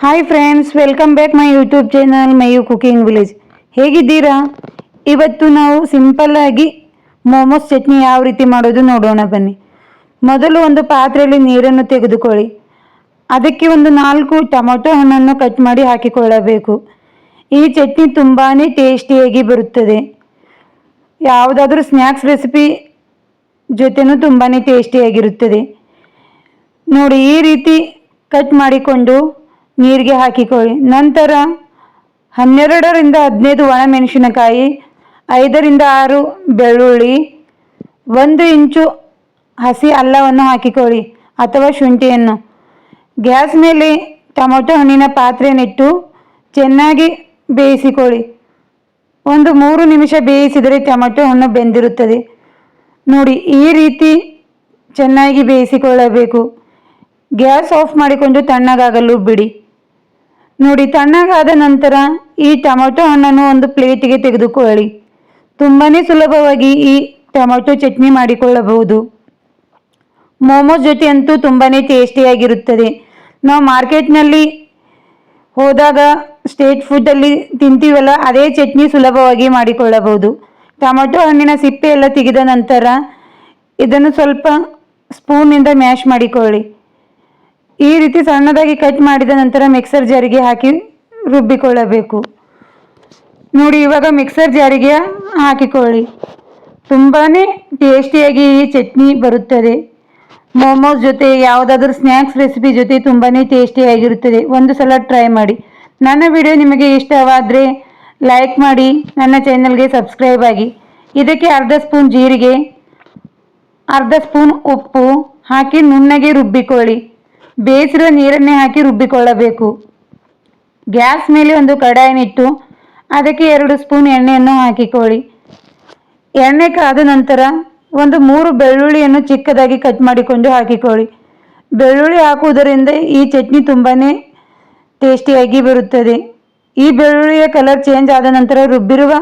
Hi friends welcome back my YouTube channel ಮೈಯು cooking village ಹೇಗಿದ್ದೀರಾ? ಇವತ್ತು ನಾವು ಸಿಂಪಲ್ಲಾಗಿ ಮೋಮೋಸ್ ಚಟ್ನಿ ಯಾವ ರೀತಿ ಮಾಡೋದು ನೋಡೋಣ ಬನ್ನಿ. ಮೊದಲು ಒಂದು ಪಾತ್ರೆಯಲ್ಲಿ ನೀರನ್ನು ತೆಗೆದುಕೊಳ್ಳಿ. ಅದಕ್ಕೆ ಒಂದು ನಾಲ್ಕು ಟೊಮೊಟೊ ಹಣ್ಣನ್ನು ಕಟ್ ಮಾಡಿ ಹಾಕಿಕೊಳ್ಳಬೇಕು. ಈ ಚಟ್ನಿ ತುಂಬಾ ಟೇಸ್ಟಿಯಾಗಿ ಬರುತ್ತದೆ. ಯಾವುದಾದ್ರೂ ಸ್ನ್ಯಾಕ್ಸ್ ರೆಸಿಪಿ ಜೊತೆನೂ ತುಂಬಾ ಟೇಸ್ಟಿಯಾಗಿರುತ್ತದೆ. ನೋಡಿ, ಈ ರೀತಿ ಕಟ್ ಮಾಡಿಕೊಂಡು ನೀರಿಗೆ ಹಾಕಿಕೊಳ್ಳಿ. ನಂತರ ಹನ್ನೆರಡರಿಂದ ಹದಿನೈದು ಒಣಮೆಣಸಿನಕಾಯಿ, ಐದರಿಂದ ಆರು ಬೆಳ್ಳುಳ್ಳಿ, ಒಂದು ಇಂಚು ಹಸಿ ಅಲ್ಲವನ್ನು ಹಾಕಿಕೊಳ್ಳಿ ಅಥವಾ ಶುಂಠಿಯನ್ನು. ಗ್ಯಾಸ್ ಮೇಲೆ ಟೊಮೊಟೊ ಹಣ್ಣಿನ ಪಾತ್ರೆಯನ್ನಿಟ್ಟು ಚೆನ್ನಾಗಿ ಬೇಯಿಸಿಕೊಳ್ಳಿ. ಒಂದು ಮೂರು ನಿಮಿಷ ಬೇಯಿಸಿದರೆ ಟೊಮೊಟೊ ಹಣ್ಣು ಬೆಂದಿರುತ್ತದೆ. ನೋಡಿ, ಈ ರೀತಿ ಚೆನ್ನಾಗಿ ಬೇಯಿಸಿಕೊಳ್ಳಬೇಕು. ಗ್ಯಾಸ್ ಆಫ್ ಮಾಡಿಕೊಂಡು ತಣ್ಣಗಾಗಲು ಬಿಡಿ. ನೋಡಿ, ತಣ್ಣಗಾದ ನಂತರ ಈ ಟೊಮೆಟೊ ಹಣ್ಣನ್ನು ಒಂದು ಪ್ಲೇಟಿಗೆ ತೆಗೆದುಕೊಳ್ಳಿ. ತುಂಬಾ ಸುಲಭವಾಗಿ ಈ ಟೊಮೆಟೊ ಚಟ್ನಿ ಮಾಡಿಕೊಳ್ಳಬಹುದು. ಮೋಮೋಸ್ ಜೊತೆ ಅಂತೂ ತುಂಬಾ ಟೇಸ್ಟಿಯಾಗಿರುತ್ತದೆ. ನಾವು ಮಾರ್ಕೆಟ್ನಲ್ಲಿ ಹೋದಾಗ ಸ್ಟೇಟ್ ಫುಡ್ಡಲ್ಲಿ ತಿಂತೀವಲ್ಲ, ಅದೇ ಚಟ್ನಿ ಸುಲಭವಾಗಿ ಮಾಡಿಕೊಳ್ಳಬಹುದು. ಟೊಮೆಟೊ ಹಣ್ಣಿನ ಸಿಪ್ಪೆ ಎಲ್ಲ ತೆಗೆದ ನಂತರ ಇದನ್ನು ಸ್ವಲ್ಪ ಸ್ಪೂನಿಂದ ಮ್ಯಾಶ್ ಮಾಡಿಕೊಳ್ಳಿ. ಈ ರೀತಿ ಸಣ್ಣದಾಗಿ ಕಟ್ ಮಾಡಿದ ನಂತರ ಮಿಕ್ಸರ್ ಜಾರಿಗೆ ಹಾಕಿ ರುಬ್ಬಿಕೊಳ್ಳಬೇಕು. ನೋಡಿ, ಇವಾಗ ಮಿಕ್ಸರ್ ಜಾರಿಗೆ ಹಾಕಿಕೊಳ್ಳಿ. ತುಂಬಾ ಟೇಸ್ಟಿಯಾಗಿ ಈ ಚಟ್ನಿ ಬರುತ್ತದೆ. ಮೋಮೋಸ್ ಜೊತೆ ಯಾವುದಾದ್ರೂ ಸ್ನ್ಯಾಕ್ಸ್ ರೆಸಿಪಿ ಜೊತೆ ತುಂಬಾ ಟೇಸ್ಟಿಯಾಗಿರುತ್ತದೆ. ಒಂದು ಸಲ ಟ್ರೈ ಮಾಡಿ. ನನ್ನ ವಿಡಿಯೋ ನಿಮಗೆ ಇಷ್ಟವಾದರೆ ಲೈಕ್ ಮಾಡಿ, ನನ್ನ ಚಾನಲ್ಗೆ ಸಬ್ಸ್ಕ್ರೈಬ್ ಆಗಿ. ಇದಕ್ಕೆ ಅರ್ಧ ಸ್ಪೂನ್ ಜೀರಿಗೆ, ಅರ್ಧ ಸ್ಪೂನ್ ಉಪ್ಪು ಹಾಕಿ ನುಣ್ಣಗೆ ರುಬ್ಬಿಕೊಳ್ಳಿ. ಬೇಯಿಸಿರುವ ನೀರನ್ನೇ ಹಾಕಿ ರುಬ್ಬಿಕೊಳ್ಳಬೇಕು. ಗ್ಯಾಸ್ ಮೇಲೆ ಒಂದು ಕಡಾಯಿನಿಟ್ಟು ಅದಕ್ಕೆ ಎರಡು ಸ್ಪೂನ್ ಎಣ್ಣೆಯನ್ನು ಹಾಕಿಕೊಳ್ಳಿ. ಎಣ್ಣೆ ಕಾದ ನಂತರ ಒಂದು ಮೂರು ಬೆಳ್ಳುಳ್ಳಿಯನ್ನು ಚಿಕ್ಕದಾಗಿ ಕಟ್ ಮಾಡಿಕೊಂಡು ಹಾಕಿಕೊಳ್ಳಿ. ಬೆಳ್ಳುಳ್ಳಿ ಹಾಕುವುದರಿಂದ ಈ ಚಟ್ನಿ ತುಂಬಾ ಟೇಸ್ಟಿಯಾಗಿ ಬರುತ್ತದೆ. ಈ ಬೆಳ್ಳುಳ್ಳಿಯ ಕಲರ್ ಚೇಂಜ್ ಆದ ನಂತರ ರುಬ್ಬಿರುವ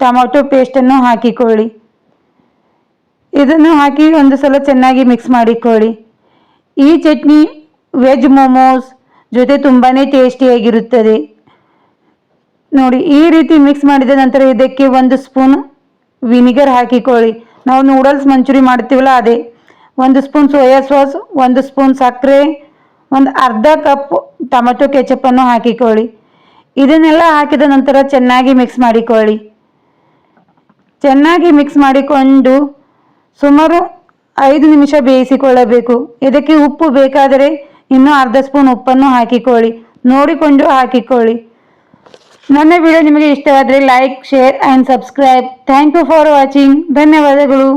ಟೊಮೊಟೊ ಪೇಸ್ಟನ್ನು ಹಾಕಿಕೊಳ್ಳಿ. ಇದನ್ನು ಹಾಕಿ ಒಂದು ಸಲ ಚೆನ್ನಾಗಿ ಮಿಕ್ಸ್ ಮಾಡಿಕೊಳ್ಳಿ. ಈ ಚಟ್ನಿ ವೆಜ್ ಮೋಮೋಸ್ ಜೊತೆ ತುಂಬಾ ಟೇಸ್ಟಿಯಾಗಿರುತ್ತದೆ. ನೋಡಿ, ಈ ರೀತಿ ಮಿಕ್ಸ್ ಮಾಡಿದ ನಂತರ ಇದಕ್ಕೆ ಒಂದು ಸ್ಪೂನ್ ವಿನಿಗರ್ ಹಾಕಿಕೊಳ್ಳಿ. ನಾವು ನೂಡಲ್ಸ್ ಮಂಚೂರಿ ಮಾಡ್ತೀವಲ್ಲ ಅದೇ. ಒಂದು ಸ್ಪೂನ್ ಸೋಯಾ ಸಾಸ್, ಒಂದು ಸ್ಪೂನ್ ಸಕ್ಕರೆ, ಒಂದು ಅರ್ಧ ಕಪ್ ಟೊಮೆಟೊ ಕೆಚಪನ್ನು ಹಾಕಿಕೊಳ್ಳಿ. ಇದನ್ನೆಲ್ಲ ಹಾಕಿದ ನಂತರ ಚೆನ್ನಾಗಿ ಮಿಕ್ಸ್ ಮಾಡಿಕೊಳ್ಳಿ. ಚೆನ್ನಾಗಿ ಮಿಕ್ಸ್ ಮಾಡಿಕೊಂಡು ಸುಮಾರು ಐದು ನಿಮಿಷ ಬೇಯಿಸಿಕೊಳ್ಳಬೇಕು. ಇದಕ್ಕೆ ಉಪ್ಪು ಬೇಕಾದರೆ ಇನ್ನೂ ಅರ್ಧ ಸ್ಪೂನ್ ಉಪ್ಪನ್ನು ಹಾಕಿಕೊಳ್ಳಿ. ನೋಡಿಕೊಂಡು ಹಾಕಿಕೊಳ್ಳಿ. ನನ್ನ ವಿಡಿಯೋ ನಿಮಗೆ ಇಷ್ಟವಾದರೆ like, share and subscribe. Thank you for watching. ಧನ್ಯವಾದಗಳು.